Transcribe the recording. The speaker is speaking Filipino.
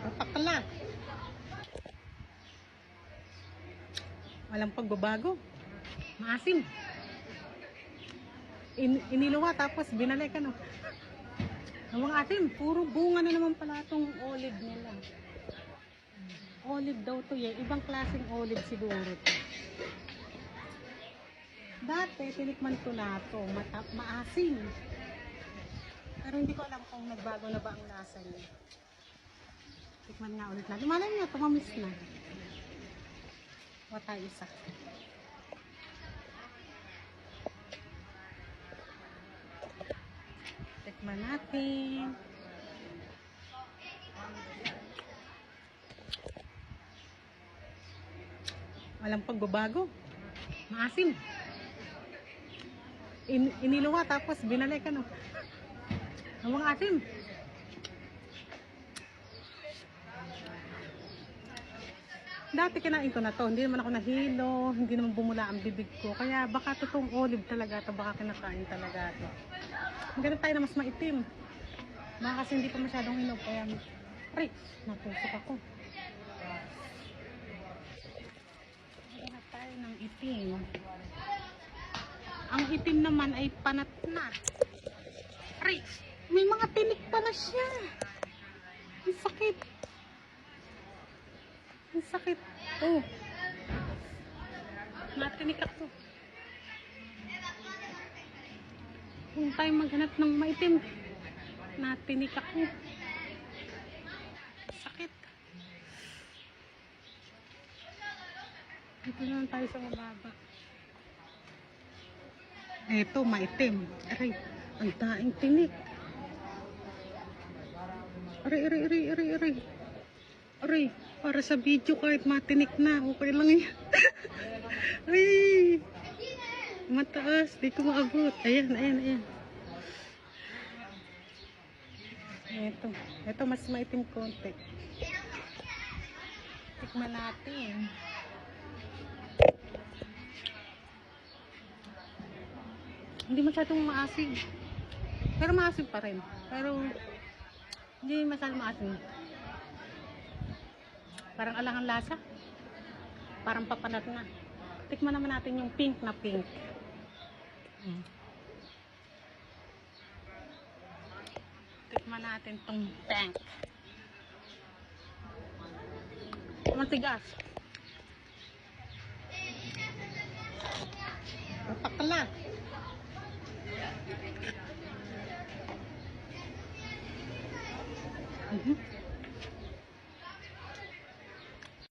Napakala. Walang pagbabago. Maasim. In, iniluwa tapos binalik ano. Ang atim, puro bunga na naman pala itong olive nila. Olive daw to eh. Ibang klaseng olive siguro to. Dati, tinikman ko na to. Mata, maasim. Pero hindi ko alam kung nagbago na ba ang lasa niya. Tikman nga ulit natin. Malay niya, tumamis na. Wata isa. Tikman natin. Walang pagbabago. Maasim. In, iniluwa tapos binalik ano. Ang mga asim. Dati kinain ko na to, hindi naman ako nahilo, hindi naman bumula ang bibig ko. Kaya baka totoong olive talaga to, baka kinakain talaga to. Ganun tayo na mas maitim. Baka kasi hindi pa masyadong hinog, kaya... Aray, natusok ako. Hanap tayo ng itim. Ang itim naman ay panat na. Aray, may mga tinik pa na siya. Ang sakit. Sakit. Oh. Natinik ako. Kung tayo maghanap ng maitim, natinik ako. Sakit. Dito naman tayo sa mababa. Eto, maitim. Aray, ang daing tinik. Aray, aray, aray, aray, aray. Aray, para sa video kahit matinik na, okay lang yan. Ay, mataas, di ko maabot. Ayan, ayan, ayan. Ito, ito mas maitim konti. Tikman natin. Hindi masyadong maasim. Pero maasim pa rin. Pero hindi masyadong maasim. Parang alangan lasa. Parang papanat na. Tikman naman natin yung pink na pink. Mm. Tikman natin tong pink. Matigas. Papakla. Mhm.